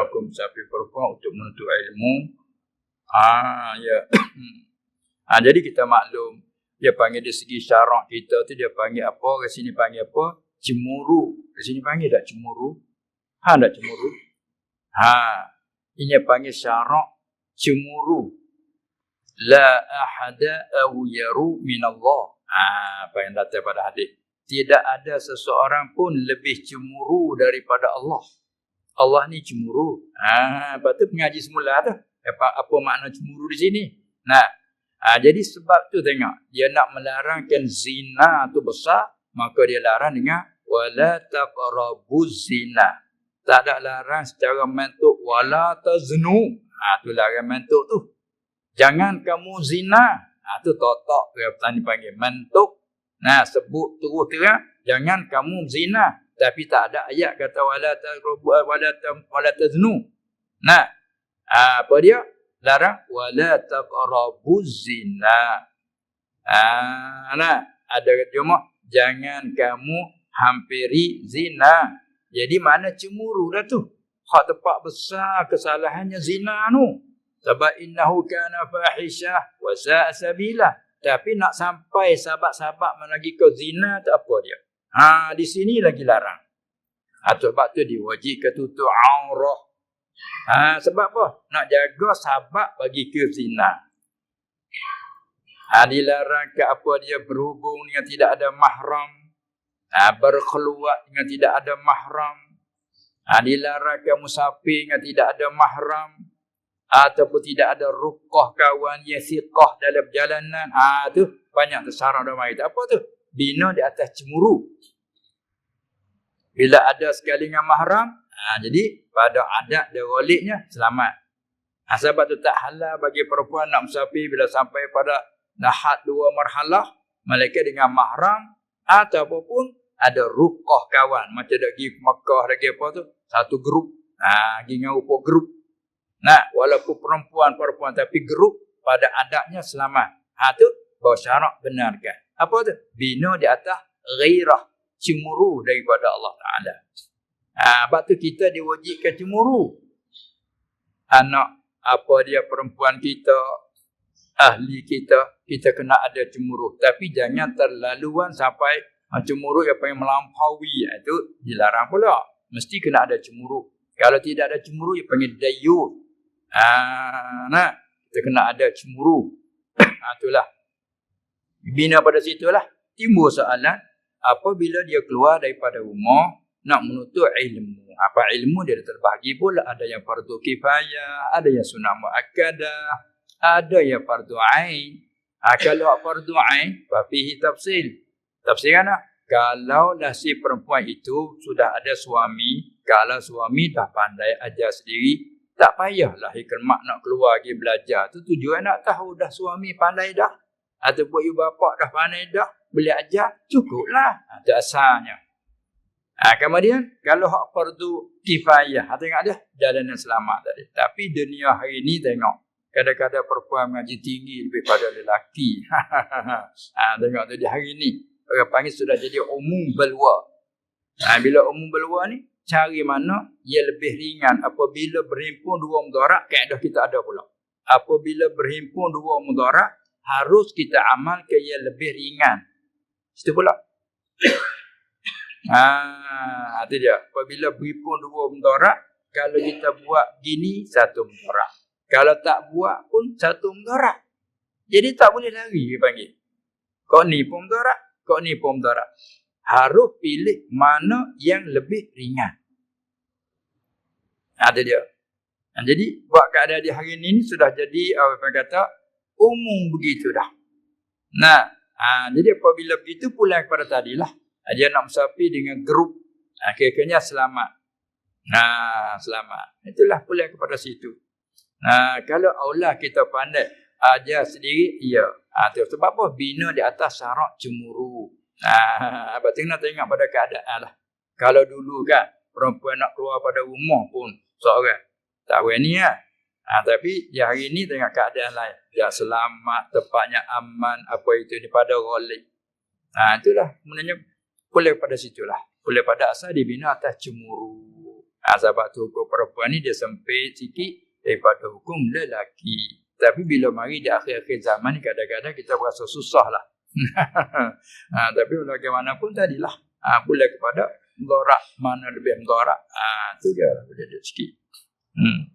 maklum musafir perempuan untuk menuntut ilmu. Ah, ya. ah, jadi kita maklum. Dia panggil dari segi syarak kita tu dia panggil apa? Ke sini panggil apa? Cemuru. Ke sini panggil tak cemuru? Ha, tak cemuru? Ha, ini panggil syarak cemuru. La ahada awyaru min Allah. Ha, apa yang datang pada hadis. Tidak ada seseorang pun lebih cemuru daripada Allah. Allah ni cemuru. Ha, lepas tu pengaji semula tu. Apa, apa makna cemuru di sini? Nah, ha, jadi sebab tu tengok. Dia nak melarangkan zina tu besar. Maka dia larang dengan wala taqrabuz zina. Tak ada larang secara mentuk wala taznu. Ha, tu larang mentuk tu. Jangan kamu zina. Ha, tu totok ke petani panggil. Mentuk. Nah, sebut terus terang. Jangan kamu zina tapi tak ada ayat kata wala taqrabu wala wala taznu. Nah, apa dia? Larang wala taqrabu zina. Ah, nah, ada cuma jangan kamu hampiri zina. Jadi mana cemburu dah tu? Hak tepat besar kesalahannya zina tu. Sebab innahu kana fahisyah wa sa'a sabila. Tapi nak sampai sahabat-sahabat menagi ke zina tu apa dia? Ha, di sini lagi larang. Ha, sebab tu diwajibkan tutup aurah. Ha, sebab apa? Nak jaga sahabat bagi ke zina. Ha, dilarang ke apa dia berhubung dengan tidak ada mahram. Ha, berkeluar dengan tidak ada mahram. Ha, dilarang ke musafir dengan tidak ada mahram. Ataupun tidak ada rukah kawan yang siqah dalam perjalanan. Ha, tu banyak tersarang dalam ayat. Apa tu? Bina di atas cemburu. Bila ada sekali dengan mahram, ha, jadi pada adat dia waliknya selamat. Ha, sebab tu tak halal bagi perempuan nak musafir bila sampai pada nahat dua marhalah, mereka dengan mahram ataupun ada rukah kawan. Macam dah pergi Mekah lagi apa tu, satu grup. Ha, pergi dengan rupa grup. Nah, walaupun perempuan-perempuan tapi grup pada adatnya selamat. Ha tu bahawa syarak benarkan. Apa tu? Bina di atas ghairah. Cemuru daripada Allah Ta'ala. Ha, sebab tu kita diwajibkan cemuru. Anak, apa dia perempuan kita, ahli kita, kita kena ada cemuru. Tapi jangan terlaluan sampai ha, cemuru yang paling melampaui. Itu dilarang pula. Mesti kena ada cemuru. Kalau tidak ada cemuru, dia panggil dayut. Ha, nah, kita kena ada cemuru. Ha, itulah. Bina pada situlah timbul soalan apabila dia keluar daripada rumah nak menuntut ilmu. Apa ilmu dia terbagi pula ada yang fardu kifayah, ada yang sunnah muakkadah, ada yang fardu ain. Ha, kalau fardu ain, fihi tafsil. Tafsir kan? Kalau dah si perempuan itu sudah ada suami, kalau suami dah pandai ajar sendiri, tak payahlah hikmat nak keluar pergi belajar. Tu tujuan nak tahu dah suami pandai dah ataupun ibu bapa dah pandai dah boleh ajar cukuplah. Itu ha, asalnya. Ha, kemudian kalau hak fardu kifayah ha, tengok dia jalan yang selamat tadi. Tapi dunia hari ini tengok kadang-kadang perempuan mengaji tinggi lebih pada lelaki. Ha, tengok tadi hari ini orang panggil sudah jadi umum belua. Ha, bila umum belua ni cari mana ia lebih ringan. Apabila berhimpun dua mudarat kaedah kita ada pula. Apabila berhimpun dua mudarat harus kita amal ke yang lebih ringan. Itu pula. ha, itu dia. Apabila berhimpun dua mudarat, kalau kita buat gini, satu mudarat. Kalau tak buat pun, satu mudarat. Jadi tak boleh lari, dia panggil. Kau ni pun mudarat, kau ni pun mudarat. Harus pilih mana yang lebih ringan. Ada dia. Ha, jadi, buat keadaan di hari ini sudah jadi, apa kata, umum begitu dah. Nah, ha, jadi apabila begitu pulang kepada tadilah. Ha, dia nak musafir dengan grup. Ha, kira-kiranya selamat. Nah, selamat. Itulah pulang kepada situ. Nah, kalau Allah kita pandai ajar sendiri, iya. Ha, sebab apa? Bina di atas syarat cemuru. Nah, apa tengok tengok pada keadaan lah. Kalau dulu kan, perempuan nak keluar pada rumah pun seorang. Tak berani lah. Ha, tapi di hari ini tengok keadaan lain. Dia selamat, tepatnya aman, apa itu daripada rolik. Ha, itulah sebenarnya boleh pada situlah. Boleh pada asal dibina atas cemuru. Ha, sebab tu hukum perempuan ni dia sempit sikit daripada hukum lelaki. Tapi bila mari di akhir-akhir zaman ni kadang-kadang kita berasa susah lah. ha, tapi bagaimanapun tadilah. Ha, pula kepada mudarat mana lebih mudarat. Ha, tu je lah. Dia sikit. Hmm.